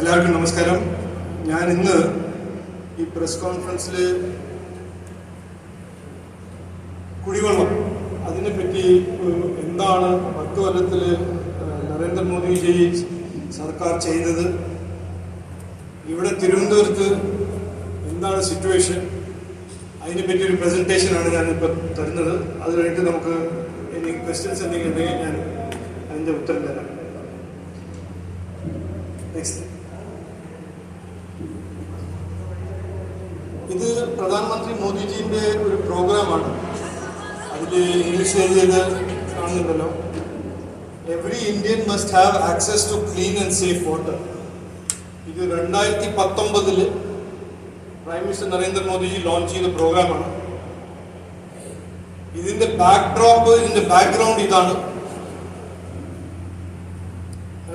എല്ലാവർക്കും നമസ്കാരം. ഞാൻ ഇന്ന് ഈ പ്രസ് കോൺഫറൻസിൽ കുടിവെള്ളം അതിനെപ്പറ്റി എന്താണ് പത്ത് കൊല്ലത്തിൽ നരേന്ദ്രമോദിജി സർക്കാർ ചെയ്തത്? ഇവിടെ തിരുവനന്തപുരത്ത് എന്താണ് സിറ്റുവേഷൻ അതിനെപ്പറ്റി ഒരു പ്രസന്റേഷനാണ് ഞാനിപ്പോൾ തരുന്നത്. അത് കഴിഞ്ഞിട്ട് നമുക്ക് ഇനി ക്വസ്റ്റ്യൻസ് എന്തെങ്കിലും ഉണ്ടെങ്കിൽ ഞാൻ അതിന്റെ ഉത്തരം തരാം. നെക്സ്റ്റ് ഇത് പ്രധാനമന്ത്രി മോദിജിന്റെ ഒരു പ്രോഗ്രാമാണ്. അതിൽ ഇംഗ്ലീഷ് എഴുതിയത് കാണുന്നുണ്ടല്ലോ. Every Indian must have access to clean and safe water ഇത് രണ്ടായിരത്തി പത്തൊമ്പതിൽ പ്രൈം മിനിസ്റ്റർ നരേന്ദ്രമോദിജി ലോഞ്ച് ചെയ്ത പ്രോഗ്രാമാണ്. ഇതിന്റെ ബാക്ക് ഡ്രോപ്പ് ഇതിന്റെ ബാക്ക്ഗ്രൗണ്ട് ഇതാണ്.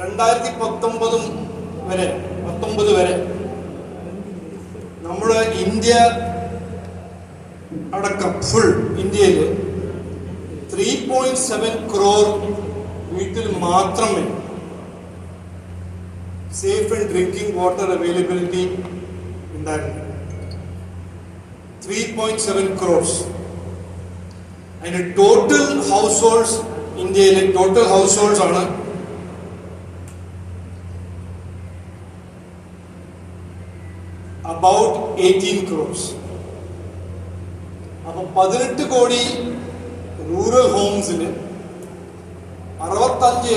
രണ്ടായിരത്തി പത്തൊമ്പതും വരെ പത്തൊമ്പത് വരെ നമ്മുടെ ഇന്ത്യ അടക്കം ഫുൾ ഇന്ത്യയിൽ ത്രീ പോയിന്റ് സെവൻ ക്രോർ വീട്ടിൽ മാത്രമേ safe and drinking water availability ഉണ്ടായിരുന്നു ത്രീ പോയിന്റ് സെവൻ ക്രോർസ് അതിന്റെ ടോട്ടൽ ഹൗസ് ഹോൾഡ്സ് ഇന്ത്യയിലെ ടോട്ടൽ ഹൗസ് ഹോൾഡ്സ് ആണ് അബൌട്ട് എയ്റ്റീൻ ക്രോർസ് അപ്പൊ പതിനെട്ട് കോടി റൂറൽ ഹോംസിന് അറുപത്തഞ്ച്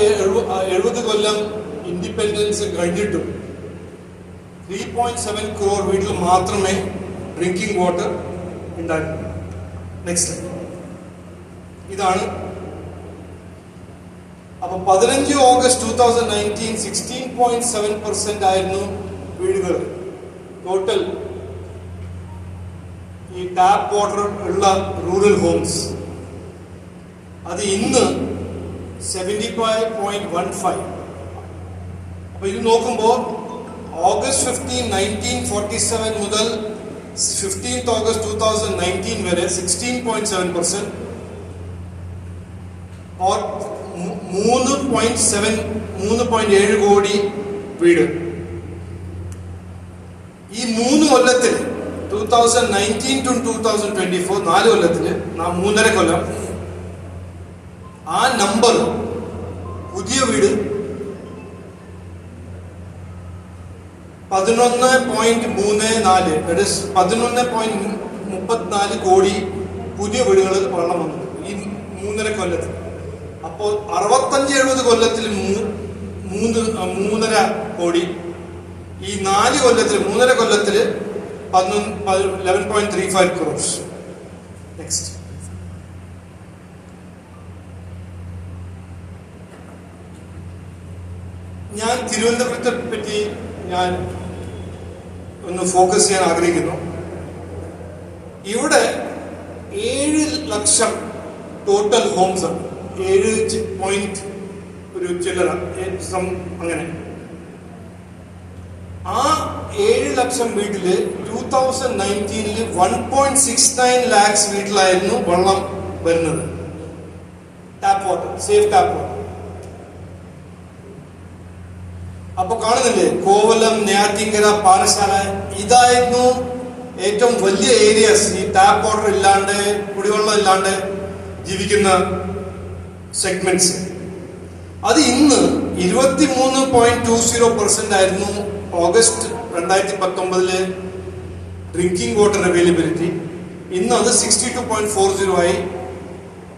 എഴുപത് കൊല്ലം ഇൻഡിപെൻഡൻസ് കഴിഞ്ഞിട്ടും ത്രീ പോയിന്റ് സെവൻ ക്രോർ വീട്ടിൽ മാത്രമേ ഡ്രിങ്കിങ് വാട്ടർ ഉണ്ടായിട്ടുള്ളൂ നെക്സ്റ്റ് ഇതാണ്. അപ്പൊ പതിനഞ്ച് August two thousand nineteen sixteen point seven percent ആയിരുന്നു വീടുകൾ. ടോട്ടൽ ഈ ടാപ്പ് വാട്ടർ ഉള്ള റൂറൽ ഹോംസ് അത് ഇന്ന് seventy five point one five അപ്പൊ ഇത് നോക്കുമ്പോൾ August fifteen nineteen forty seven മുതൽ fifteenth August two thousand nineteen വരെ സിക്സ്റ്റീൻ പോയിന്റ് സെവൻ പെർസെന്റ് മൂന്ന് പോയിന്റ് സെവൻ മൂന്ന് പോയിന്റ് ഏഴ് കോടി വീട്. ഈ മൂന്ന് കൊല്ലത്തിൽ two thousand nineteen to two thousand twenty four നാല് കൊല്ലത്തിൽ നാ മൂന്നര കൊല്ലം ആ നമ്പർ പുതിയ വീട് പതിനൊന്ന് പോയിന്റ് മൂന്ന് നാല് പതിനൊന്ന് പോയിന്റ് മുപ്പത്തിനാല് കോടി പുതിയ വീടുകളിൽ വെള്ളം വന്നു. ഈ മൂന്നര കൊല്ലത്തിൽ. അപ്പോൾ അറുപത്തഞ്ച് എഴുപത് കൊല്ലത്തിൽ മൂന്ന് മൂന്നര കോടി ഈ നാല് കൊല്ലത്തിൽ മൂന്നര കൊല്ലത്തിൽ പതിനൊന്ന് eleven point three five next ഞാൻ തിരുവനന്തപുരത്തെ പറ്റി ഞാൻ ഒന്ന് ഫോക്കസ് ചെയ്യാൻ ആഗ്രഹിക്കുന്നു. ഇവിടെ ഏഴ് ലക്ഷം ടോട്ടൽ ഹോംസ് ഏഴ് പോയിന്റ് ഒരു ചില്ലറ അങ്ങനെ. ആ ഏഴ് ലക്ഷം വീട്ടിൽ two thousand നയന്റീനിൽ one point six nine lakhs വീട്ടിലായിരുന്നു വെള്ളം വരുന്നത്. Tap water safe tap water അപ്പൊ കാണുന്നില്ലേ? കോവലം നെയ്യാറ്റിങ്കര പാറശാല ഇതായിരുന്നു ഏറ്റവും വലിയ ഏരിയസ് ഈ ടാപ്പ് വാട്ടർ ഇല്ലാണ്ട് കുടിവെള്ളം ഇല്ലാണ്ട് ജീവിക്കുന്ന സെഗ്മെന്റ്സ് അത് ഇന്ന് ഇരുപത്തി മൂന്ന് പോയിന്റ് ടു സീറോ പെർസെന്റ് ആയിരുന്നു ഓഗസ്റ്റ് രണ്ടായിരത്തി പത്തൊമ്പതിൽ ഡ്രിങ്കിങ് വാട്ടർ അവൈലബിലിറ്റി ഇന്ന് അത് sixty two point four zero ആയി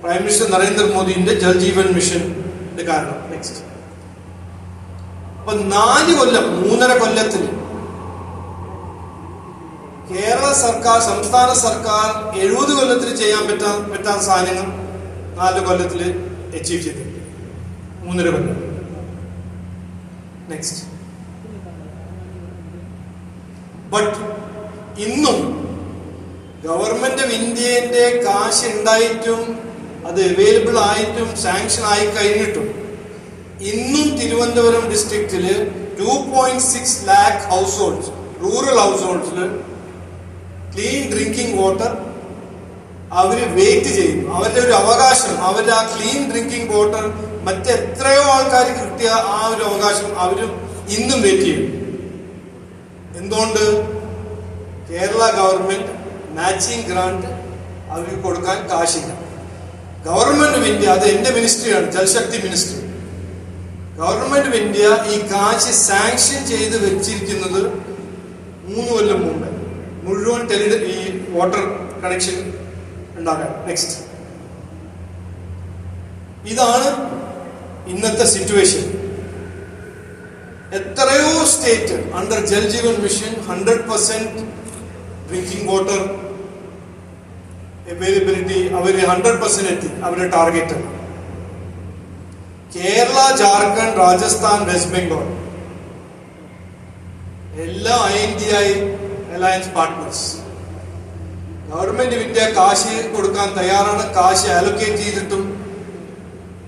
പ്രൈം മിനിസ്റ്റർ നരേന്ദ്രമോദിന്റെ ജൽജീവൻ മിഷന്റെ കാരണം. നെക്സ്റ്റ് അപ്പൊ നാല് കൊല്ലം മൂന്നര കൊല്ലത്തിൽ കേരള സർക്കാർ സംസ്ഥാന സർക്കാർ എഴുപത് കൊല്ലത്തിൽ ചെയ്യാൻ പറ്റാ പറ്റാത്ത സാധനങ്ങൾ നാല് കൊല്ലത്തിൽ അച്ചീവ് ചെയ്തിട്ടുണ്ട്. മൂന്നര കൊല്ലം. നെക്സ്റ്റ് ബട്ട് ഇന്നും ഗവൺമെന്റ് ഓഫ് ഇന്ത്യന്റെ കാശ് ഉണ്ടായിട്ടും അത് അവൈലബിൾ ആയിട്ടും സാങ്ഷൻ ആയി കഴിഞ്ഞിട്ടും ഇന്നും തിരുവനന്തപുരം ഡിസ്ട്രിക്റ്റിൽ two point six lakh house holds rural house ഹോൾഡ്സിൽ clean drinking water അവർ വെയിറ്റ് ചെയ്യും അവരുടെ ഒരു അവകാശം അവരുടെ ആ ക്ലീൻ ഡ്രിങ്കിങ് വാട്ടർ മറ്റെത്രയോ ആൾക്കാർ കിട്ടിയ ആ ഒരു അവകാശം അവരും ഇന്നും വെയിറ്റ് ചെയ്യും എന്തുകൊണ്ട് കേരള ഗവൺമെന്റ് മാച്ചിങ് ഗ്രാന്റ് അവർക്ക് കൊടുക്കാൻ കാശില്ല? ഗവൺമെന്റ് ഓഫ് ഇന്ത്യ അത് എന്റെ മിനിസ്ട്രിയാണ് Jal Shakti ministry government of India ഈ കാശ് സാങ്ഷൻ ചെയ്ത് വെച്ചിരിക്കുന്നത് മൂന്ന് കൊല്ലം മുമ്പ്. മുഴുവൻ ടെലി ഈ വാട്ടർ കണക്ഷൻ ഉണ്ടാക്കാൻ. നെക്സ്റ്റ് ഇതാണ് ഇന്നത്തെ സിറ്റുവേഷൻ എത്രയോ state under Jal Jeevan mission hundred percent drinking water availability അവർ ഹൺഡ്രഡ് പെർസെന്റ് എത്തി അവരുടെ ടാർഗറ്റ് കേരള ജാർഖണ്ഡ് രാജസ്ഥാൻ വെസ്റ്റ് ബംഗാൾ എല്ലാ I N D I alliance partners government India കാശ് കൊടുക്കാൻ തയ്യാറാണ് കാശ് അലൊക്കേറ്റ് ചെയ്തിട്ടും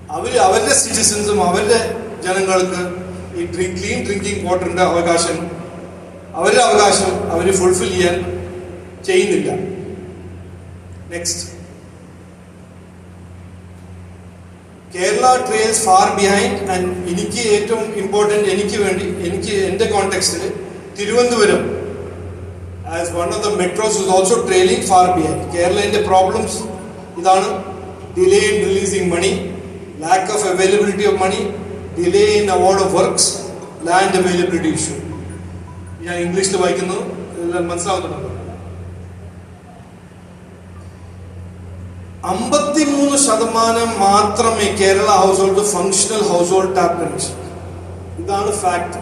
അവർ അവരുടെ സിറ്റിസൺസും അവരുടെ ജനങ്ങൾക്ക് ഈ ക്ലീൻ ഡ്രിങ്കിങ് വാട്ടറിന്റെ അവകാശം അവരുടെ അവകാശം അവർ ഫുൾഫിൽ ചെയ്യാൻ ചെയ്യുന്നില്ല. Next Kerala trails far behind and എനിക്ക് ഏറ്റവും ഇമ്പോർട്ടന്റ് എനിക്ക് വേണ്ടി എനിക്ക് എന്റെ കോണ്ടെക്സ്റ്റിൽ Thiruvananthapuram as one of the metros is also trailing far behind കേരളത്തിന്റെ പ്രോബ്ലംസ് ഇതാണ് delay in releasing money lack of availability of money delay in award of works land availability issue ഞാൻ ഇംഗ്ലീഷിൽ വായിക്കുന്നു. മനസ്സിലാവുന്നുണ്ടോ? അമ്പത്തിമൂന്ന് ശതമാനം മാത്രമേ Kerala house hold functional house hold tap connection ഇതാണ് ഫാക്ട്